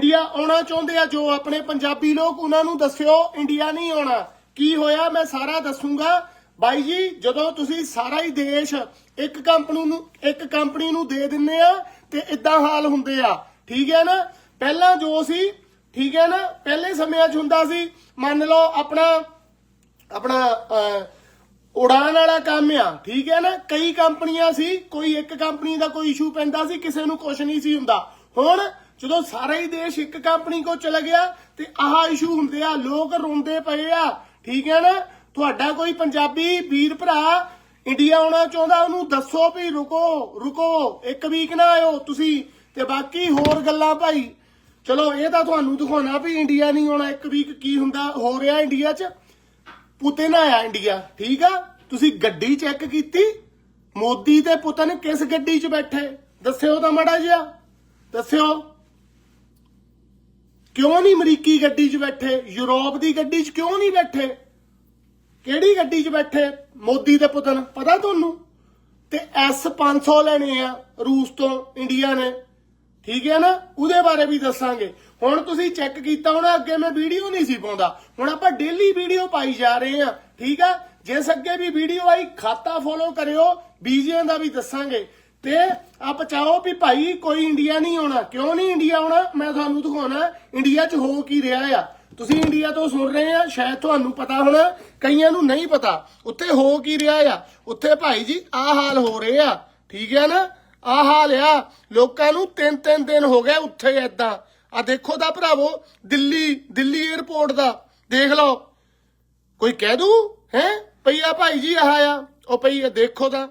India ਆਉਣਾ ਚਾਹੁੰਦੇ ਆ ਜੋ ਆਪਣੇ ਪੰਜਾਬੀ ਲੋਕ ਉਹਨਾਂ ਨੂੰ ਦੱਸਿਓ ਇੰਡੀਆ ਨਹੀਂ ਆਉਣਾ। ਕੀ ਹੋਇਆ ਮੈਂ ਸਾਰਾ ਦੱਸੂਗਾ। ਬਾਈ ਜੀ ਜਦੋਂ ਤੁਸੀਂ ਸਾਰਾ ਹੀ ਦੇਸ਼ ਇੱਕ ਕੰਪਨੀ ਨੂੰ ਇੱਕ ਕੰਪਨੀ ਨੂੰ ਦੇ ਦਿੰਨੇ ਆ ਤੇ ਇਦਾਂ ਹਾਲ ਹੁੰਦੇ ਆ। ਠੀਕ ਹੈ ਨਾ? ਪਹਿਲਾਂ ਜੋ ਸੀ ਠੀਕ ਹੈ ਨਾ? ਪਹਿਲੇ ਸਮਿਆਂ 'ਚ ਹੁੰਦਾ ਸੀ ਮੰਨ ਲਓ ਆਪਣਾ ਆਪਣਾ ਅਹ, ਉਡਾਨ ਵਾਲਾ ਕੰਮ ਆ ਠੀਕ ਹੈ ਨਾ? ਕਈ ਕੰਪਨੀਆਂ ਸੀ ਕੋਈ ਇੱਕ ਕੰਪਨੀ ਦਾ ਕੋਈ ਇਸ਼ੂ ਪੈਂਦਾ ਸੀ ਕਿਸੇ ਨੂੰ ਕੁਝ ਨਹੀਂ ਸੀ ਹੁੰਦਾ। ਹੁਣ ਜਦੋਂ ਸਾਰਾ ਹੀ ਦੇਸ਼ ਇੱਕ ਕੰਪਨੀ ਕੋ ਚਲਾ ਗਿਆ ਤੇ ਆਹ ਇਸ਼ੂ ਹੁੰਦੇ ਆ, ਲੋਕ ਰੋਂਦੇ ਪਏ ਆ, ਠੀਕ ਹੈ ਨਾ? ਤੁਹਾਡਾ ਕੋਈ ਪੰਜਾਬੀ ਵੀਰ ਭਰਾ ਇੰਡੀਆ ਆਉਣਾ ਚਾਹੁੰਦਾ, ਉਹਨੂੰ ਦੱਸੋ ਵੀ ਰੁਕੋ ਰੁਕੋ, ਇੱਕ ਵੀਕ ਨਾ ਆਇਓ ਤੁਸੀਂ ਤੇ ਬਾਕੀ ਹੋਰ ਗੱਲਾਂ ਭਾਈ। ਚਲੋ, ਇਹ ਤਾਂ ਤੁਹਾਨੂੰ ਦਿਖਾਉਣਾ ਵੀ ਇੰਡੀਆ ਨਹੀਂ ਆਉਣਾ, ਇੱਕ ਵੀਕ ਕੀ ਹੁੰਦਾ, ਹੋ ਰਿਹਾ ਇੰਡੀਆ 'ਚ। ਪੁਤਿਨ ਆਇਆ ਇੰਡੀਆ ਠੀਕ ਆ? ਤੁਸੀਂ ਗੱਡੀ ਚੈੱਕ ਕੀਤੀ? ਮੋਦੀ ਤੇ ਪੁਤਨ ਕਿਸ ਗੱਡੀ 'ਚ ਬੈਠੇ? ਦੱਸਿਓ ਤਾਂ ਮੜਾ ਜਿਹਾ। ਦੱਸਿਓ। ਕਿਉਂ ਨਹੀਂ ਅਮਰੀਕੀ ਗੱਡੀ 'ਚ ਬੈਠੇ? ਯੂਰਪ ਦੀ ਗੱਡੀ 'ਚ ਕਿਉਂ ਨਹੀਂ ਬੈਠੇ? ਕਿਹੜੀ ਗੱਡੀ 'ਚ ਬੈਠੇ? ਮੋਦੀ ਦੇ ਪੁਤਨ ਪਤਾ ਤੁਹਾਨੂੰ? ਤੇ S500 ਲੈਣੇ ਆ ਰੂਸ ਤੋਂ, ਇੰਡੀਆ ਨੇ। ਠੀਕ ਹੈ ਨਾ? ਉਹਦੇ ਬਾਰੇ ਵੀ ਦੱਸਾਂਗੇ। ਹੁਣ ਤੁਸੀਂ ਚੈੱਕ ਕੀਤਾ ਹੋਣਾ, ਅੱਗੇ ਮੈਂ ਵੀਡੀਓ ਨਹੀਂ ਸੀ ਪਾਉਂਦਾ। ਹੁਣ ਆਪਾਂ ਡੇਲੀ ਵੀਡੀਓ ਪਾਈ ਜਾ ਰਹੇ ਆ ਠੀਕ ਆ? ਜਿਸ ਅੱਗੇ ਵੀ ਵੀਡੀਓ ਆਈ, ਖਾਤਾ ਫੋਲੋ ਕਰਿਓ। ਬੀਜਿਆਂ ਦਾ ਵੀ ਦੱਸਾਂਗੇ। ਤੇ ਆ ਬਚਾਓ ਵੀ ਭਾਈ ਕੋਈ ਇੰਡੀਆ ਨਹੀਂ ਆਉਣਾ। ਕਿਉਂ ਨਹੀਂ ਇੰਡੀਆ ਆਉਣਾ? ਮੈਂ ਤੁਹਾਨੂੰ ਦਿਖਾਉਣਾ। ਇੰਡੀਆ 'ਚ ਹੋ ਕੀ ਰਿਹਾ ਆ? ਤੁਸੀਂ ਇੰਡੀਆ ਤੋਂ ਸੁਣ ਰਹੇ ਆ, ਸ਼ਾਇਦ ਤੁਹਾਨੂੰ ਪਤਾ ਹੋਣਾ, ਕਈਆਂ ਨੂੰ ਨਹੀਂ ਪਤਾ। ਉੱਥੇ ਹੋ ਕੀ ਰਿਹਾ ਆ? ਉੱਥੇ ਭਾਈ ਜੀ, ਆਹ ਹਾਲ ਹੋ ਰਹੇ ਆ। ਠੀਕ ਹੈ ਨਾ? ਆਹ ਹਾਲ ਆ। ਲੋਕਾਂ ਨੂੰ ਤਿੰਨ ਤਿੰਨ ਦਿਨ ਹੋ ਗਏ ਉੱਥੇ ਏਦਾਂ। ਆ ਦੇਖੋ ਦਾ ਭਰਾਵੋ, ਦਿੱਲੀ ਦਿੱਲੀ 에ਅਰਪੋਰਟ ਦਾ। ਦੇਖ ਲਓ। ਕੋਈ ਕਹਿ ਦੂ ਹੈ? ਪਈਆ ਭਾਈ ਜੀ ਆਹ ਆ। ਉਹ ਪਈ ਦੇਖੋ ਤਾਂ।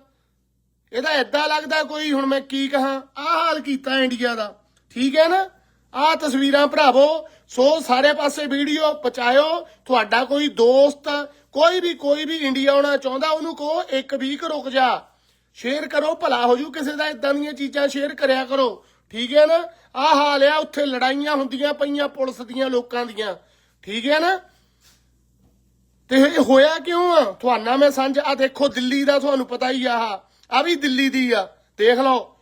ਇਹਦਾ ਏਦਾਂ ਲੱਗਦਾ ਕੋਈ, ਹੁਣ ਮੈਂ ਕੀ ਕਹਾਂ? ਆਹ ਹਾਲ ਕੀਤਾ ਇੰਡੀਆ ਦਾ। ਠੀਕ ਹੈ ਨਾ? ਆਹ ਤਸਵੀਰਾਂ ਭਰਾਵੋ, ਸੋ ਸਾਰੇ ਪਾਸੇ ਵੀਡੀਓ ਪਹੁੰਚਾਇਓ। ਤੁਹਾਡਾ ਕੋਈ ਦੋਸਤ, ਕੋਈ ਵੀ ਕੋਈ ਵੀ ਇੰਡੀਆ ਆਉਣਾ ਚਾਹੁੰਦਾ, ਉਹਨੂੰ ਕਹੋ, ਇੱਕ ਵੀਕ ਰੁਕ ਜਾ। ਸ਼ੇਅਰ ਕਰੋ, ਭਲਾ ਹੋ ਜੂ, ਕਿਸੇ ਦਾ ਇਦਾਂ ਦੀਆਂ ਚੀਜ਼ਾਂ ਸ਼ੇਅਰ ਕਰਿਆ ਕਰੋ। ਠੀਕ ਹੈ ਨਾ? ਆਹ ਹਾਲ ਆ, ਉੱਥੇ ਲੜਾਈਆਂ ਹੁੰਦੀਆਂ ਪਈਆਂ ਪੁਲਿਸ ਦੀਆਂ, ਲੋਕਾਂ ਦੀਆਂ। ਠੀਕ ਹੈ ਨਾ? ਤੇ ਇਹ ਹੋਇਆ ਕਿਉਂ ਆ? ਤੁਹਾਨੂੰ ਮੈਂ ਸਾਂਝ ਆ ਦੇਖੋ, ਦਿੱਲੀ ਦਾ ਤੁਹਾਨੂੰ ਪਤਾ ਹੀ ਆ ਆਹ। ਆ ਵੀ ਦਿੱਲੀ ਦੀ ਆ, ਦੇਖ ਲਓ।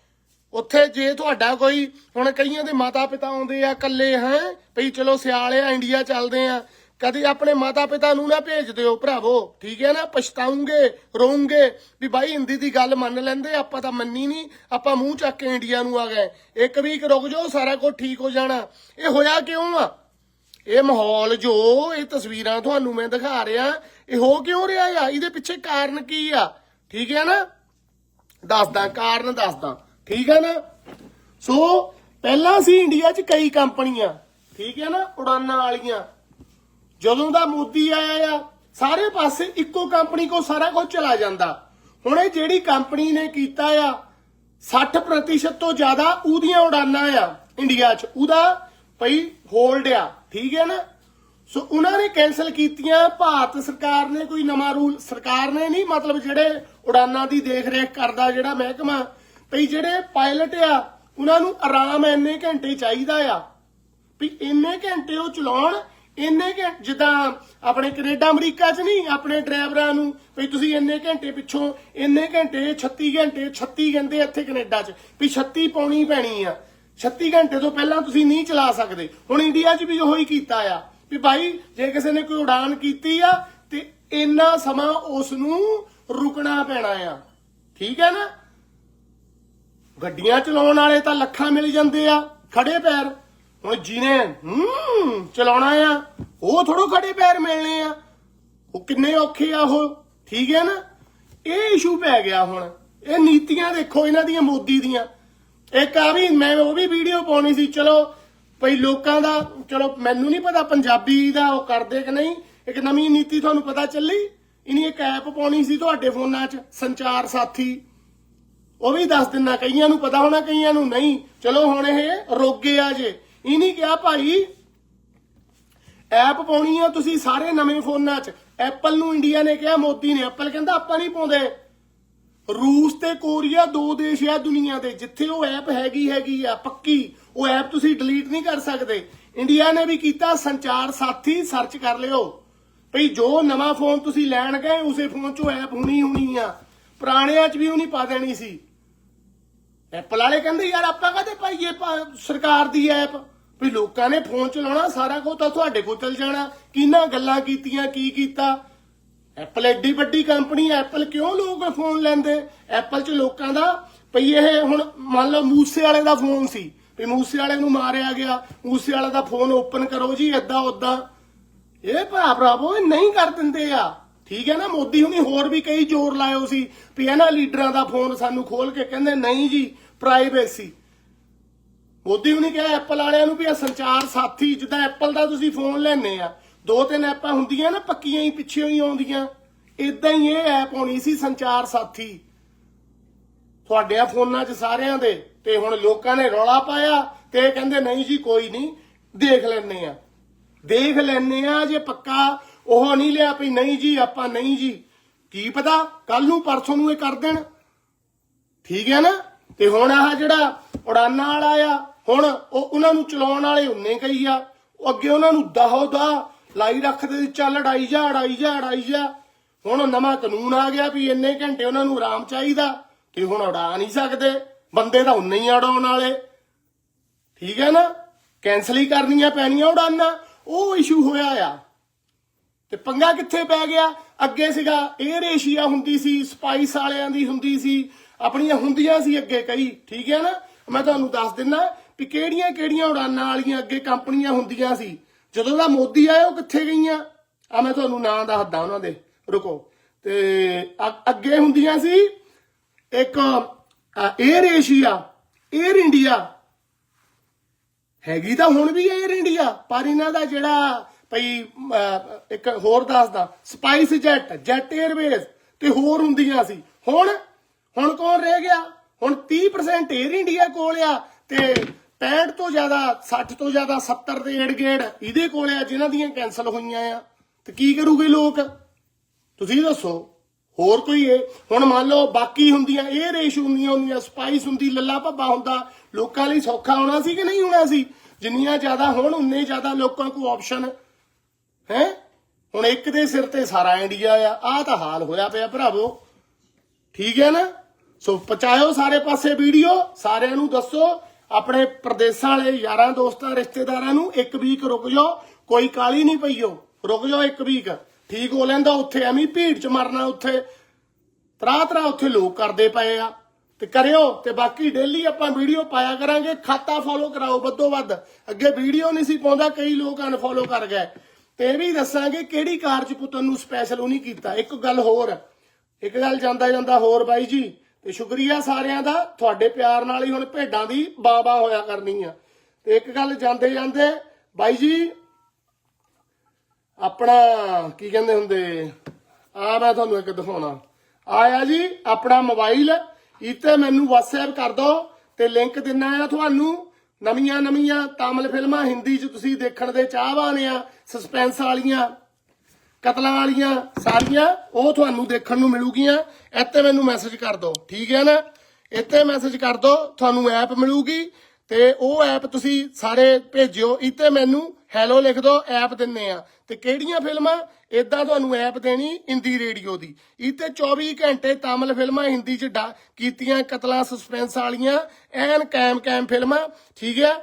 ਉੱਥੇ ਜੇ ਤੁਹਾਡਾ ਕੋਈ, ਹੁਣ ਕਈਆਂ ਦੇ ਮਾਤਾ ਪਿਤਾ ਆਉਂਦੇ ਆ ਇਕੱਲੇ, ਹੈ? ਭਈ ਚਲੋ ਸਿਆਲ ਆ, ਇੰਡੀਆ ਚੱਲਦੇ ਆ। ਕਦੇ ਆਪਣੇ ਮਾਤਾ ਪਿਤਾ ਨੂੰ ਨਾ ਭੇਜ ਦਿਓ, ਭਰਾਵੋ। ਠੀਕ ਹੈ ਨਾ? ਪਛਤਾਉਂਗੇ, ਰੋਉਂਗੇ। ਵੀ ਬਾਈ, ਹਿੰਦੀ ਦੀ ਗੱਲ ਮੰਨ ਲੈਂਦੇ, ਆਪਾਂ ਤਾਂ ਮੰਨੀ ਨਹੀਂ ਆਪਾਂ ਮੂੰਹ ਚੱਕ ਕੇ ਇੰਡੀਆ ਨੂੰ ਆ ਗਏ। ਇੱਕ ਵੀਕ ਰੁਕ ਜਾਓ, ਸਾਰਾ ਕੁਝ ਠੀਕ ਹੋ ਜਾਣਾ। ਇਹ ਹੋਇਆ ਕਿਉਂ ਆ? ਇਹ ਮਾਹੌਲ ਜੋ, ਇਹ ਤਸਵੀਰਾਂ ਤੁਹਾਨੂੰ ਮੈਂ ਦਿਖਾ ਰਿਹਾ, ਇਹ ਹੋ ਕਿਉਂ ਰਿਹਾ ਆ? ਇਹਦੇ ਪਿੱਛੇ ਕਾਰਨ ਕੀ ਆ? ਠੀਕ ਹੈ ਨਾ? ਦੱਸਦਾ, ਕਾਰਨ ਦੱਸਦਾ। ਠੀਕ ਹੈ ਨਾ? ਸੋ, ਪਹਿਲਾਂ ਸੀ ਇੰਡੀਆ 'ਚ ਕਈ ਕੰਪਨੀਆਂ, ਠੀਕ ਹੈ ਨਾ? ਉਡਾਨਾਂ ਵਾਲੀਆਂ। ਜਦੋਂ ਦਾ ਮੋਦੀ ਆਇਆ ਆ, ਸਾਰੇ ਪਾਸੇ ਇੱਕੋ ਕੰਪਨੀ ਕੋ ਸਾਰਾ ਕੁਝ ਚਲਾ ਜਾਂਦਾ। ਹੁਣ ਇਹ ਜਿਹੜੀ ਕੰਪਨੀ ਨੇ ਕੀਤਾ ਆ 60% ਤੋਂ ਜ਼ਿਆਦਾ ਉਹਦੀਆਂ ਉਡਾਨਾਂ ਆ ਇੰਡੀਆ 'ਚ। ਉਹਦਾ ਭਈ ਹੋਲਡ ਆ, ਠੀਕ ਹੈ ਨਾ? ਸੋ ਉਹਨਾਂ ਨੇ ਕੈਨਸਲ ਕੀਤੀਆਂ। ਭਾਰਤ ਸਰਕਾਰ ਨੇ ਕੋਈ ਨਵਾਂ ਰੂਲ ਸਰਕਾਰ ਨੇ ਨਹੀਂ, ਮਤਲਬ ਜਿਹੜੇ ਉਡਾਨਾਂ ਦੀ ਦੇਖ ਰੇਖ ਕਰਦਾ ਜਿਹੜਾ ਮਹਿਕਮਾ। ਭਈ ਜਿਹੜੇ ਪਾਇਲਟ ਆ, ਉਹਨਾਂ ਨੂੰ ਆਰਾਮ ਇੰਨੇ ਘੰਟੇ ਚਾਹੀਦਾ ਆ। ਵੀ ਇੰਨੇ ਘੰਟੇ ਉਹ ਚਲਾਉਣ, ਇੰਨੇ ਘੰ, ਜਿੱਦਾਂ ਆਪਣੇ ਕੈਨੇਡਾ, ਅਮਰੀਕਾ 'ਚ ਨਹੀਂ, ਆਪਣੇ ਡਰਾਈਵਰਾਂ ਨੂੰ। ਵੀ ਤੁਸੀਂ ਇੰਨੇ ਘੰਟੇ ਪਿੱਛੋਂ, ਇੰਨੇ ਘੰਟੇ 36 ਘੰਟੇ 36 ਕਹਿੰਦੇ ਇੱਥੇ ਕੈਨੇਡਾ 'ਚ। ਵੀ 36 ਪਾਉਣੀ ਪੈਣੀ ਆ। 36 ਘੰਟੇ ਤੋਂ ਪਹਿਲਾਂ ਤੁਸੀਂ ਨਹੀਂ ਚਲਾ ਸਕਦੇ। ਹੁਣ ਇੰਡੀਆ 'ਚ ਵੀ ਉਹੋ ਹੀ ਕੀਤਾ ਆ। ਵੀ ਭਾਈ, ਜੇ ਕਿਸੇ ਨੇ ਕੋਈ ਉਡਾਨ ਕੀਤੀ ਆ, ਤੇ ਇੰਨਾ ਸਮਾਂ ਉਸ ਨੂੰ ਰੁਕਣਾ ਪੈਣਾ ਆ। ਠੀਕ ਹੈ ਨਾ? ਗੱਡੀਆਂ ਚਲਾਉਣ ਵਾਲੇ ਤਾਂ ਲੱਖਾਂ ਮਿਲ ਜਾਂਦੇ ਆ, ਖੜੇ ਪੈਰ। ਹੁਣ ਜਿਹਨੇ, ਹੂੰ, ਚਲਾਉਣਾ ਆ, ਉਹ ਥੋੜੋ ਖੜੇ ਪੈਰ ਮਿਲਣੇ ਆ। ਉਹ ਕਿੰਨੇ ਔਖੇ ਆ ਉਹ, ਠੀਕ ਹੈ ਨਾ? ਇਹ ਇਸ਼ੂ ਪੈ ਗਿਆ ਹੁਣ। ਇਹ ਨੀਤੀਆਂ ਦੇਖੋ, ਇਹਨਾਂ ਦੀਆਂ, ਮੋਦੀ ਦੀਆਂ। ਇੱਕ ਆ ਵੀ ਮੈਂ ਉਹ ਵੀ ਵੀਡੀਓ ਪਾਉਣੀ ਸੀ, ਚਲੋ, ਭਈ ਲੋਕਾਂ ਦਾ, ਚਲੋ, ਮੈਨੂੰ ਨਹੀਂ ਪਤਾ ਪੰਜਾਬੀ ਦਾ ਉਹ ਕਰਦੇ ਕਿ ਨਹੀਂ। ਇੱਕ ਨਵੀਂ ਨੀਤੀ ਤੁਹਾਨੂੰ ਪਤਾ ਚੱਲੀ? ਇਨੀ ਇੱਕ ਐਪ ਪਾਉਣੀ ਸੀ ਤੁਹਾਡੇ ਫੋਨਾਂ 'ਚ, ਸੰਚਾਰ ਸਾਥੀ। ਉਹ ਵੀ ਦੱਸ ਦਿੰਨਾ ਕਈਆਂ ਨੂੰ ਪਤਾ ਹੋਣਾ, ਕਈਆਂ ਨੂੰ ਨਹੀਂ। ਚਲੋ ਹੁਣ ਇਹ ਰੋਗੇ ਆ ਜੇ। ਇਹ ਕਿਹਾ, ਭਾਈ ਐਪ ਪਾਉਣੀ ਆ ਤੁਸੀਂ ਸਾਰੇ ਨਵੇਂ ਫੋਨਾਂ 'ਚ। ਐਪਲ ਨੂੰ ਇੰਡੀਆ ਨੇ ਕਿਹਾ, ਮੋਦੀ ਨੇ। ਐਪਲ ਕਹਿੰਦਾ, ਆਪਾਂ ਨਹੀਂ ਪਾਉਂਦੇ। ਰੂਸ ਤੇ ਕੋਰੀਆ ਦੋ ਦੇਸ਼ ਆ ਦੁਨੀਆ ਦੇ। ਜਿੱਥੇ ਉਹ ਐਪ ਹੈਗੀ ਹੈਗੀ ਆ, ਪੱਕੀ। ਉਹ ਐਪ ਤੁਸੀਂ ਡਿਲੀਟ ਨਹੀਂ ਕਰ ਸਕਦੇ। ਇੰਡੀਆ ਨੇ ਵੀ ਕੀਤਾ, ਸੰਚਾਰ ਸਾਥੀ ਸਰਚ ਕਰ ਲਿਓ। ਭਈ ਜੋ ਨਵਾਂ ਫੋਨ ਤੁਸੀਂ ਲੈਣ ਗਏ, ਉਸੇ ਫੋਨ 'ਚੋਂ ਐਪ ਹੋਣੀ ਹੋਣੀ ਆ। ਪੁਰਾਣਿਆਂ 'ਚ ਵੀ ਉਹ ਪਾ ਦੇਣੀ ਸੀ। ਐਪਲ ਵਾਲੇ ਕਹਿੰਦੇ, ਯਾਰ ਆਪਾਂ ਕਦੇ ਪਾਈਏ ਸਰਕਾਰ ਦੀ ਐਪ? ਵੀ ਲੋਕਾਂ ਨੇ ਫੋਨ ਚਲਾਉਣਾ, ਸਾਰਾ ਕੁਝ ਤਾਂ ਤੁਹਾਡੇ ਕੋਲ ਚੱਲ ਜਾਣਾ। ਕਿਹਨਾਂ ਗੱਲਾਂ ਕੀਤੀਆਂ, ਕੀ ਕੀਤਾ? ਐਪਲ ਐਡੀ ਵੱਡੀ ਕੰਪਨੀ ਐਪਲ ਕਿਉਂ ਲੋਕ ਫੋਨ ਲੈਂਦੇ? ਐਪਲ 'ਚ ਲੋਕਾਂ ਦਾ ਪਈ ਇਹ ਹੁਣ ਮੰਨ ਲਓ ਮੂਸੇ ਵਾਲੇ ਦਾ ਫੋਨ ਸੀ। ਵੀ ਮੂਸੇ ਵਾਲੇ ਨੂੰ ਮਾਰਿਆ ਗਿਆ। ਮੂਸੇ ਵਾਲੇ ਦਾ ਫੋਨ ਓਪਨ ਕਰੋ ਜੀ ਏਦਾਂ ਉਦਾਂ ਇਹ ਭਰਾ ਭਰਾਵੋ, ਇਹ ਨਹੀਂ ਕਰ ਦਿੰਦੇ ਆ। ਠੀਕ ਹੈ ਨਾ, ਮੋਦੀ ਹੁਣੀ ਹੋਰ ਵੀ ਕਈ ਜ਼ੋਰ ਲਾਇਓ ਸੀ ਵੀ ਇਹਨਾਂ ਲੀਡਰਾਂ ਦਾ ਫੋਨ ਸਾਨੂੰ ਖੋਲ ਕੇ ਕਹਿੰਦੇ, ਨਹੀਂ ਜੀ ਪ੍ਰਾਈਵੇਸੀ ਮੋਦੀ ਹੁਣੀ ਕਿਹਾ ਐਪਲ ਵਾਲਿਆਂ ਨੂੰ ਵੀ ਆ ਸੰਚਾਰ ਸਾਥੀ, ਜਿੱਦਾਂ ਐਪਲ ਦਾ ਤੁਸੀਂ ਫੋਨ ਲੈਣੇ ਆ, ਦੋ ਤਿੰਨ ਐਪਾਂ ਹੁੰਦੀਆਂ ਨਾ, ਪੱਕੀਆਂ ਹੀ ਪਿੱਛੇ ਹੀ ਆਉਂਦੀਆਂ। ਇਦਾਂ ਹੀ ਇਹ ਐਪ ਹੋਣੀ ਸੀ ਸੰਚਾਰ ਸਾਥੀ। ਤੁਹਾਡੇ ਫੋਨਾਂ 'ਚ ਸਾਰਿਆਂ ਦੇ, ਤੇ ਹੁਣ ਲੋਕਾਂ ਨੇ ਰੌਲਾ ਪਾਇਆ, ਤੇ ਕਹਿੰਦੇ, ਨਹੀਂ ਜੀ, ਕੋਈ ਨਹੀਂ, ਦੇਖ ਲੈਣੇ ਆ। ਦੇਖ ਲੈਣੇ ਆ ਜੇ ਪੱਕਾ ਉਹ ਨਹੀਂ ਲਿਆ ਵੀ ਨਹੀਂ ਜੀ, ਆਪਾਂ ਨਹੀਂ ਜੀ। ਕੀ ਪਤਾ? ਕੱਲ ਨੂੰ ਪਰਸੋਂ ਨੂੰ ਇਹ ਕਰ ਦੇਣ। ਠੀਕ ਹੈ ਨਾ? ਤੇ ਹੁਣ ਆਹ ਜਿਹੜਾ ਉਡਾਨਾਂ ਵਾਲਾ ਆ, ਹੁਣ ਉਹ ਉਹਨਾਂ ਨੂੰ ਚਲਾਉਣ ਵਾਲੇ ਹੁੰਨੇ ਕਈ ਆ। ਉਹ ਅੱਗੇ ਉਹਨਾਂ ਨੂੰ ਦਹੋ ਦਾ ਲਾਈ ਰੱਖਦੇ ਚੱਲ ਅੜਾਈ ਜਾ ਅੜਾਈ ਜਾ ਅੜਾਈ ਜਾ। ਹੁਣ ਨਵਾਂ ਕਾਨੂੰਨ ਆ ਗਿਆ ਵੀ ਇੰਨੇ ਘੰਟੇ ਉਹਨਾਂ ਨੂੰ ਆਰਾਮ ਚਾਹੀਦਾ ਤੇ ਹੁਣ ਉਡਾ ਨਹੀਂ ਸਕਦੇ। ਬੰਦੇ ਤਾਂ ਉਨੇ ਹੀ ਉਡਾਉਣ ਵਾਲੇ। ਠੀਕ ਹੈ ਨਾ? ਕੈਨਸਲ ਹੀ ਕਰਨੀਆਂ ਪੈਣੀਆਂ ਉਡਾਨਾਂ। ਉਹ ਇਸ਼ੂ ਹੋਇਆ ਆ। ਤੇ ਪੰਗਾ ਕਿੱਥੇ ਪੈ ਗਿਆ? ਅੱਗੇ ਸੀਗਾ 에ਅਰ ਏਸ਼ੀਆ ਹੁੰਦੀ ਸੀ ਸਪਾਈਸ ਵਾਲਿਆਂ ਦੀ ਹੁੰਦੀ ਸੀ, ਆਪਣੀਆਂ ਹੁੰਦੀਆਂ ਸੀ ਅੱਗੇ ਕਈ, ਠੀਕ ਹੈ ਨਾ? ਮੈਂ ਤੁਹਾਨੂੰ ਦੱਸ ਦਿੰਦਾ ਵੀ ਕਿਹੜੀਆਂ ਕਿਹੜੀਆਂ ਉਡਾਨਾਂ ਵਾਲੀਆਂ ਅੱਗੇ ਕੰਪਨੀਆਂ ਹੁੰਦੀਆਂ ਸੀ? ਜਦੋਂ ਦਾ ਮੋਦੀ ਆਇਆ ਉਹ ਕਿੱਥੇ ਗਈਆਂ? ਆ ਮੈਂ ਤੁਹਾਨੂੰ ਨਾਂ ਦਾ ਦੱਸਦਾ ਉਹਨਾਂ ਦੇ। ਰੁਕੋ। ਤੇ ਅੱਗੇ ਹੁੰਦੀਆਂ ਸੀ, ਇੱਕ ਏਅਰ ਏਸ਼ੀਆ ਏਅਰ ਇੰਡੀਆ ਹੈਗੀ ਤਾਂ ਹੁਣ ਵੀ 에ਅਰ ਇੰਡੀਆ, ਪਰ ਇਹਨਾਂ ਦਾ ਜਿਹੜਾ ਭਈ ਇੱਕ ਹੋਰ ਦੱਸਦਾ, ਸਪਾਈਸ ਜੈਟ ਜੈਟ 에ਅਰਵੇਜ਼ ਤੇ ਹੋਰ ਹੁੰਦੀਆਂ ਸੀ। ਹੁਣ ਹੁਣ ਕੌਣ ਰਹਿ ਗਿਆ? ਹੁਣ 30% 에ਅਰ ਇੰਡੀਆ ਕੋਲ ਆ ਤੇ 65 ਤੋਂ ਜ਼ਿਆਦਾ 60 ਤੋਂ ਜ਼ਿਆਦਾ 70 ਦੇ ਏਡ ਗੇੜ ਇਹਦੇ ਕੋਲ ਆ, ਜਿਨ੍ਹਾਂ ਦੀਆਂ ਕੈਨਸਲ ਹੋਈਆਂ ਆ। ਤੇ ਕੀ ਕਰੂਗੇ ਲੋਕ? ਤੁਸੀਂ ਦੱਸੋ। ਹੋਰ ਕੋਈ ਏ ਹੁਣ ਮੰਨ ਲਓ ਬਾਕੀ ਹੁੰਦੀਆਂ, ਇਹ ਰੇਸ਼ ਹੁੰਦੀਆਂ ਹੁੰਦੀਆਂ, ਸਪਾਈਸ ਹੁੰਦੀ, ਲੱਲਾ ਭੱਬਾ ਹੁੰਦਾ, ਲੋਕਾਂ ਲਈ ਸੌਖਾ ਹੋਣਾ ਸੀ ਕਿ ਨਹੀਂ ਹੋਣਾ ਸੀ? ਜਿੰਨੀਆਂ ਜ਼ਿਆਦਾ ਹੋਣ, ਉਨੇ ਜ਼ਿਆਦਾ ਲੋਕਾਂ ਕੋਲ ਆਪਸ਼ਨ ਹੈ? ਹੁਣ ਇੱਕ ਦੇ ਸਿਰ ਤੇ ਸਾਰਾ ਇੰਡੀਆ ਆ, ਆਹ ਤਾਂ ਹਾਲ ਹੋਇਆ ਪਿਆ ਭਰਾਵੋ। ਠੀਕ ਹੈ ਨਾ? ਸੋ ਪਹੁੰਚਾਇਓ ਸਾਰੇ ਪਾਸੇ ਵੀਡੀਓ, ਸਾਰਿਆਂ ਨੂੰ ਦੱਸੋ, ਆਪਣੇ ਪ੍ਰਦੇਸਾਂ ਵਾਲੇ ਯਾਰਾਂ, ਦੋਸਤਾਂ, ਰਿਸ਼ਤੇਦਾਰਾਂ ਨੂੰ ਇੱਕ ਵੀਕ ਰੁਕ ਜਾਓ, ਕੋਈ ਕਾਲੀ ਨਹੀਂ ਪਈਓ ਰੁਕ ਜਾਓ ਇੱਕ ਵੀਕ। ਠੀਕ ਹੋ ਲੈਂਦਾ, ਉੱਥੇ ਐਵੇਂ ਭੀੜ ਚ ਮਰਨਾ ਉੱਥੇ। ਤਰਾ ਤਰਾ ਉੱਥੇ ਲੋਕ ਕਰਦੇ ਪਏ ਆ। ਤੇ ਕਰਿਓ, ਤੇ ਬਾਕੀ ਡੇਲੀ ਆਪਾਂ ਵੀਡੀਓ ਪਾਇਆ ਕਰਾਂਗੇ, ਖਾਤਾ ਫੋਲੋ ਕਰਾਓ ਵੱਧੋ ਵੱਧ। ਅੱਗੇ ਵੀਡੀਓ ਨਹੀਂ ਸੀ ਪਾਉਂਦਾ, ਕਈ ਲੋਕ ਅਨਫੋਲੋ ਕਰ ਗਏ। ਤੇ ਇਹ ਵੀ ਦੱਸਾਂਗੇ ਕਿਹੜੀ ਕਾਰਜ ਪੁੱਤਰ ਨੂੰ ਸਪੈਸ਼ਲ ਉਹ ਨਹੀਂ ਕੀਤਾ। ਇੱਕ ਗੱਲ ਹੋਰ, ਇੱਕ ਗੱਲ ਜਾਂਦਾ ਜਾਂਦਾ ਹੋਰ ਬਾਈ ਜੀ, ਤੇ ਸ਼ੁਕਰੀਆ ਸਾਰਿਆਂ ਦਾ, ਤੁਹਾਡੇ ਪਿਆਰ ਨਾਲ ਹੀ ਹੁਣ ਭੇਡਾਂ ਦੀ ਬਾਬਾ ਹੋਇਆ ਕਰਨੀ ਆ। ਤੇ ਇੱਕ ਗੱਲ ਜਾਂਦੇ ਜਾਂਦੇ ਬਾਈ ਜੀ ਆਪਣਾ, ਕੀ ਕਹਿੰਦੇ ਹੁੰਦੇ? ਆ ਮੈਂ ਤੁਹਾਨੂੰ ਇੱਕ ਦਿਖਾਉਣਾ। ਆਇਆ ਜੀ, ਆਪਣਾ ਮੋਬਾਈਲ ਇਤੇ ਮੈਨੂੰ WhatsApp ਕਰ ਦਿਓ ਤੇ ਲਿੰਕ ਦਿੰਨਾ ਆ ਤੁਹਾਨੂੰ। ਨਵੀਆਂ ਨਵੀਆਂ ਤਾਮਿਲ ਫਿਲਮਾਂ ਹਿੰਦੀ 'ਚ ਤੁਸੀਂ ਦੇਖਣ ਦੇ ਚਾਹਵਾਨ ਆ ਸਸਪੈਂਸ ਵਾਲੀਆਂ, ਕਤਲਾਂ ਵਾਲੀਆਂ, ਸਾਰੀਆਂ, ਉਹ ਤੁਹਾਨੂੰ ਦੇਖਣ ਨੂੰ ਮਿਲੂਗੀਆਂ। ਇੱਥੇ ਮੈਨੂੰ ਮੈਸੇਜ ਕਰ ਦਿਓ, ਠੀਕ ਹੈ ਨਾ? ਇੱਥੇ ਮੈਸੇਜ ਕਰ ਦਿਓ, ਤੁਹਾਨੂੰ ਐਪ ਮਿਲੂਗੀ। ਤੇ ਉਹ ਐਪ ਤੁਸੀਂ ਸਾਰੇ ਭੇਜਿਓ ਇੱਥੇ ਮੈਨੂੰ ਹੈਲੋ ਲਿਖ ਦਿਓ ਐਪ ਦਿੰਨੇ ਆ। ਤੇ ਕਿਹੜੀਆਂ ਫਿਲਮਾਂ? ਇਦਾਂ ਤੁਹਾਨੂੰ ਐਪ ਦੇਣੀ ਹਿੰਦੀ ਰੇਡੀਓ ਦੀ। ਇੱਥੇ 24 ਘੰਟੇ ਤਾਮਿਲ ਫਿਲਮਾਂ ਹਿੰਦੀ ਚ ਕੀਤੀਆਂ ਕਤਲਾਂ ਸਸਪੈਂਸ ਵਾਲੀਆਂ ਐਨ ਕੈਮ ਕੈਮ ਫਿਲਮਾਂ ਠੀਕ ਹੈ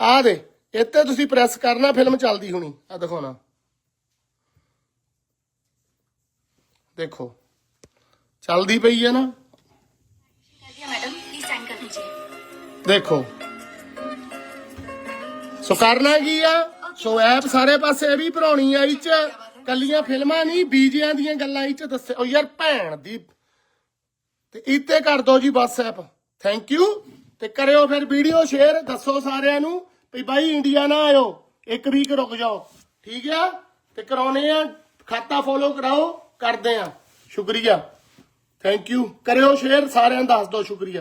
ਆ ਦੇ ਇੱਥੇ ਤੁਸੀਂ ਪ੍ਰੈਸ ਕਰਨਾ ਫਿਲਮ ਚੱਲਦੀ ਹੋਣੀ। ਆ ਦਿਖਾਉਣਾ ਦੇਖੋ ਚੱਲਦੀ ਪਈ ਹੈ ਨਾ। ਦੇਖੋ। ਸੋ ਕਰਨਾ ਕੀ ਆ। ਸੋ ਐਪ ਸਾਰੇ ਪਾਸੇ ਵੀ ਭਰਾਉਣੀ ਆ ਇਹ ਚ। ਕੱਲੀਆਂ ਫਿਲਮਾਂ ਨਹੀਂ, ਬੀਜਿਆਂ ਦੀਆਂ ਗੱਲਾਂ ਇਹ ਚ ਦੱਸੇ। ਉਹ ਯਾਰ ਭੈਣ ਦੀ। ਤੇ ਇੱਥੇ ਕਰ ਦੋ ਜੀ ਬਸ ਥੈਂਕ ਯੂ ਤੇ ਕਰਿਓ ਫਿਰ ਵੀਡੀਓ ਸ਼ੇਅਰ, ਦੱਸੋ ਸਾਰਿਆਂ ਨੂੰ ਵੀ ਬਾਈ ਇੰਡੀਆ ਨਾ ਆਇਓ। ਇੱਕ ਵੀਕ ਰੁਕ ਜਾਓ। ਠੀਕ ਆ? ਤੇ ਕਰਾਉਨੇ ਆ। ਖਾਤਾ ਫੋਲੋ ਕਰਾਓ। ਕਰਦੇ ਆ। ਸ਼ੁਕਰੀਆ। ਥੈਂਕ ਯੂ ਕਰਿਓ ਸ਼ੇਅਰ, ਸਾਰਿਆਂ ਨੂੰ ਦੱਸ ਦਿਓ ਸ਼ੁਕਰੀਆ।